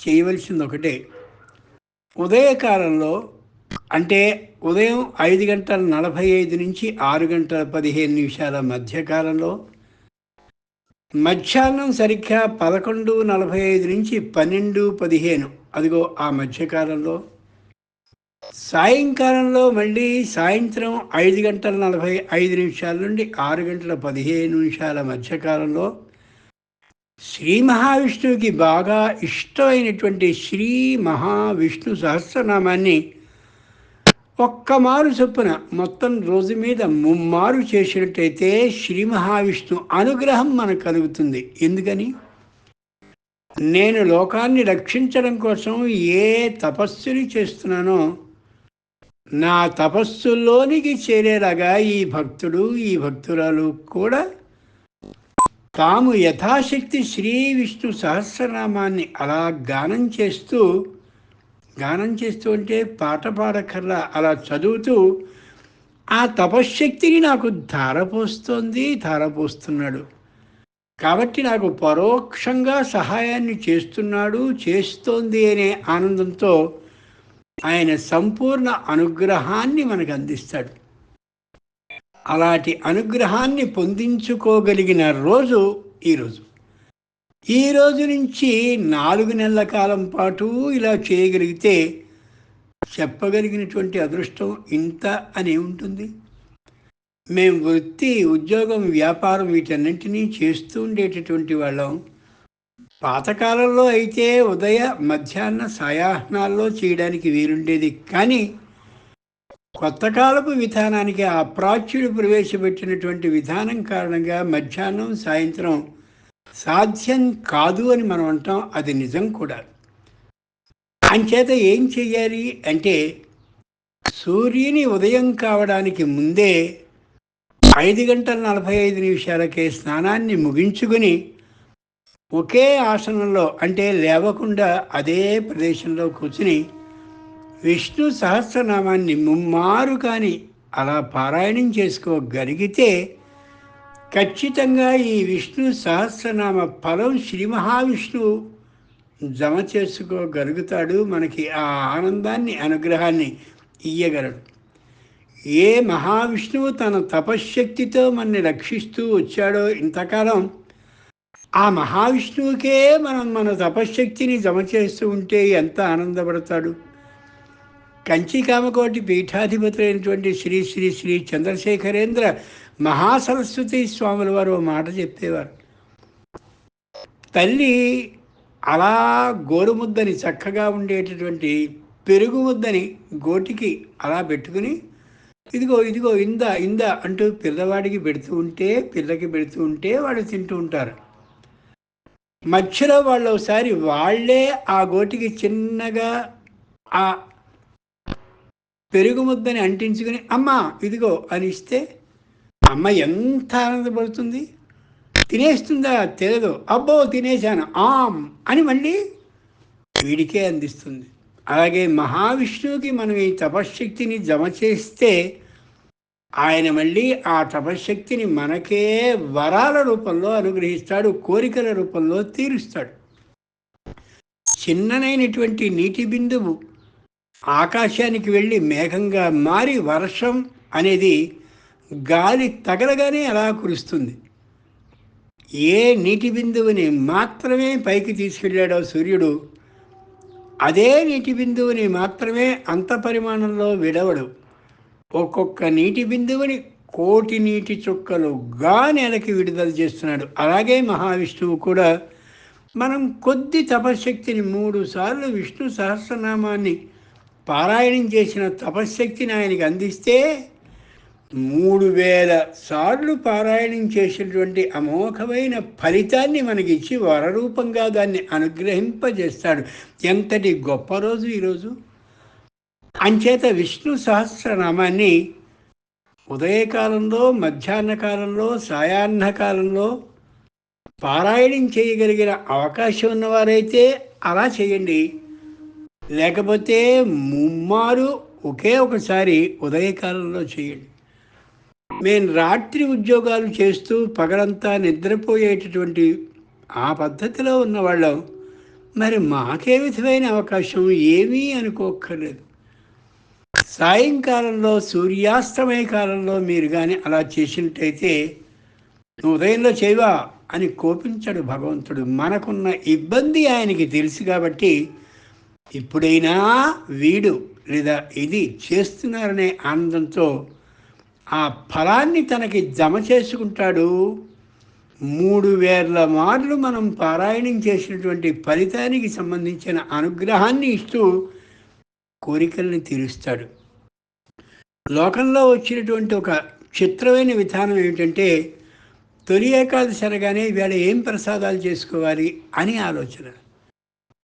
చేయవలసింది ఒకటే ఉదయకాలంలో అంటే ఉదయం ఐదు గంటల నలభై ఐదు నుంచి ఆరు గంటల పదిహేను నిమిషాల మధ్యకాలంలో మధ్యాహ్నం సరిగ్గా పదకొండు నలభై ఐదు నుంచి పన్నెండు పదిహేను అదిగో ఆ మధ్యకాలంలో. సాయంకాలంలో మళ్ళీ సాయంత్రం ఐదు గంటల నలభై ఐదు నిమిషాల నుండి ఆరు గంటల పదిహేను నిమిషాల మధ్యకాలంలో శ్రీ మహావిష్ణువుకి బాగా ఇష్టమైనటువంటి శ్రీ మహావిష్ణు సహస్రనామాన్ని ఒక్కమారు చొప్పున మొత్తం రోజు మీద ముమ్మారు చేసినట్టయితే శ్రీ మహావిష్ణు అనుగ్రహం మనకు కలుగుతుంది. ఎందుకని? నేను లోకాన్ని రక్షించడం కోసం ఏ తపస్సుని చేస్తున్నానో నా తపస్సులోనికి చేరేలాగా ఈ భక్తుడు ఈ భక్తురాలు కూడా తాము యథాశక్తి శ్రీ విష్ణు సహస్రనామాన్ని అలా గానం చేస్తూ గానం చేస్తూ ఉంటే పాట పాడకల్లా అలా చదువుతూ ఆ తపశ్శక్తిని నాకు ధారపోస్తోంది ధారపోస్తున్నాడు. కాబట్టి నాకు పరోక్షంగా సహాయాన్ని చేస్తున్నాడు చేస్తోంది అనే ఆనందంతో ఆయన సంపూర్ణ అనుగ్రహాన్ని మనకు అందిస్తాడు. అలాంటి అనుగ్రహాన్ని పొందించుకోగలిగిన రోజు ఈరోజు ఈ రోజు నుంచి నాలుగు నెలల కాలం పాటు ఇలా చేయగలిగితే చెప్పగలిగినటువంటి అదృష్టం ఇంత అని ఉంటుంది. మేము వృత్తి ఉద్యోగం వ్యాపారం వీటన్నింటినీ చేస్తూ ఉండేటటువంటి వాళ్ళం. పాతకాలంలో అయితే ఉదయ మధ్యాహ్న సాయాహ్నాల్లో చేయడానికి వీలుండేది. కానీ కొత్త కాలపు విధానానికి ఆ ప్రాచ్యుడు ప్రవేశపెట్టినటువంటి విధానం కారణంగా మధ్యాహ్నం సాయంత్రం సాధ్యం కాదు అని మనం అంటాం. అది నిజం కూడా. అంచేత ఏం చెయ్యాలి అంటే సూర్యుని ఉదయం కావడానికి ముందే ఐదు గంటల నలభై ఐదు నిమిషాలకే స్నానాన్ని ముగించుకుని ఒకే ఆసనంలో అంటే లేవకుండా అదే ప్రదేశంలో కూర్చుని విష్ణు సహస్రనామాన్ని ముమ్మారు కానీ అలా పారాయణం చేసుకోగలిగితే ఖచ్చితంగా ఈ విష్ణు సహస్రనామ ఫలం శ్రీ మహావిష్ణువు జమ చేసుకోగలుగుతాడు. మనకి ఆ ఆనందాన్ని అనుగ్రహాన్ని ఇయ్యగలడు. ఏ మహావిష్ణువు తన తపశ్శక్తితో మనని రక్షిస్తూ వచ్చాడో ఇంతకాలం ఆ మహావిష్ణువుకే మనం మన తపశ్శక్తిని జమ చేస్తూ ఉంటే ఎంత ఆనందపడతాడు? కంచి కామకోటి పీఠాధిపతులైనటువంటి శ్రీ శ్రీ శ్రీ చంద్రశేఖరేంద్ర మహాసరస్వతి స్వాముల వారు ఓ మాట చెప్పేవారు. తల్లి అలా గోరుముద్దని చక్కగా ఉండేటటువంటి పెరుగు ముద్దని గోటికి అలా పెట్టుకుని ఇదిగో ఇదిగో ఇందా ఇందా అంటూ పిల్లవాడికి పెడుతూ ఉంటే పిల్లకి పెడుతూ ఉంటే వాళ్ళు తింటూ ఉంటారు. మధ్యలో వాళ్ళు ఒకసారి వాళ్ళే ఆ గోటికి చిన్నగా ఆ పెరుగు ముద్దని అంటించుకుని అమ్మ ఇదిగో అని ఇస్తే అమ్మ ఎంత ఆనందపడుతుంది? తినేస్తుందా? తెలియదు అబ్బో తినేశాను. ఆమ్ అని మళ్ళీ వీడికే అందిస్తుంది. అలాగే మహావిష్ణువుకి మనం ఈ తపశ్శక్తిని జమ చేస్తే ఆయన మళ్ళీ ఆ తపశ్శక్తిని మనకే వరాల రూపంలో అనుగ్రహిస్తాడు కోరికల రూపంలో తీరుస్తాడు. చిన్ననైనటువంటి నీటి బిందువు ఆకాశానికి వెళ్ళి మేఘంగా మారి వర్షం అనేది గాలి తగలగానే అలా కురుస్తుంది. ఏ నీటి బిందువుని మాత్రమే పైకి తీసుకెళ్ళాడో సూర్యుడు అదే నీటి బిందువుని మాత్రమే అంత పరిమాణంలో విడవడు. ఒక్కొక్క నీటి బిందువుని కోటి నీటి చుక్కలుగా నెలకి విడుదల చేస్తున్నాడు. అలాగే మహావిష్ణువు కూడా మనం కొద్ది తపశ్శక్తిని మూడు సార్లు విష్ణు సహస్రనామాన్ని పారాయణం చేసిన తపశ్శక్తిని ఆయనకి అందిస్తే మూడు వేల సార్లు పారాయణం చేసినటువంటి అమోఘమైన ఫలితాన్ని మనకి ఇచ్చి వరరూపంగా దాన్ని అనుగ్రహింపజేస్తాడు. ఎంతటి గొప్ప రోజు ఈరోజు. అంచేత విష్ణు సహస్రనామాన్ని ఉదయకాలంలో మధ్యాహ్న కాలంలో సాయాహ్న కాలంలో పారాయణం చేయగలిగిన అవకాశం ఉన్నవారైతే అలా చేయండి. లేకపోతే ముమ్మారు ఒకే ఒకసారి ఉదయకాలంలో చేయండి. మేము రాత్రి ఉద్యోగాలు చేస్తూ పగలంతా నిద్రపోయేటటువంటి ఆ పద్ధతిలో ఉన్నవాళ్ళం. మరి మాకే విధమైన అవకాశం ఏమీ అనుకోక్కర్లేదు. సాయంకాలంలో సూర్యాస్తమయ కాలంలో మీరు కానీ అలా చేసినట్టయితే నువ్వు ఉదయంలో చేయవా అని కోపించాడు భగవంతుడు. మనకున్న ఇబ్బంది ఆయనకి తెలుసు కాబట్టి ఇప్పుడైనా వీడు లేదా ఇది చేస్తున్నారనే ఆనందంతో ఆ ఫలాన్ని తనకి జమ చేసుకుంటాడు. మూడు వేల మార్లు మనం పారాయణం చేసినటువంటి ఫలితానికి సంబంధించిన అనుగ్రహాన్ని ఇస్తూ కోరికల్ని తీరుస్తాడు. లోకంలో వచ్చినటువంటి ఒక చిత్రమైన విధానం ఏమిటంటే తొలి ఏకాదశి అనగానే ఇవాళ ఏం ప్రసాదాలు చేసుకోవాలి అని ఆలోచన.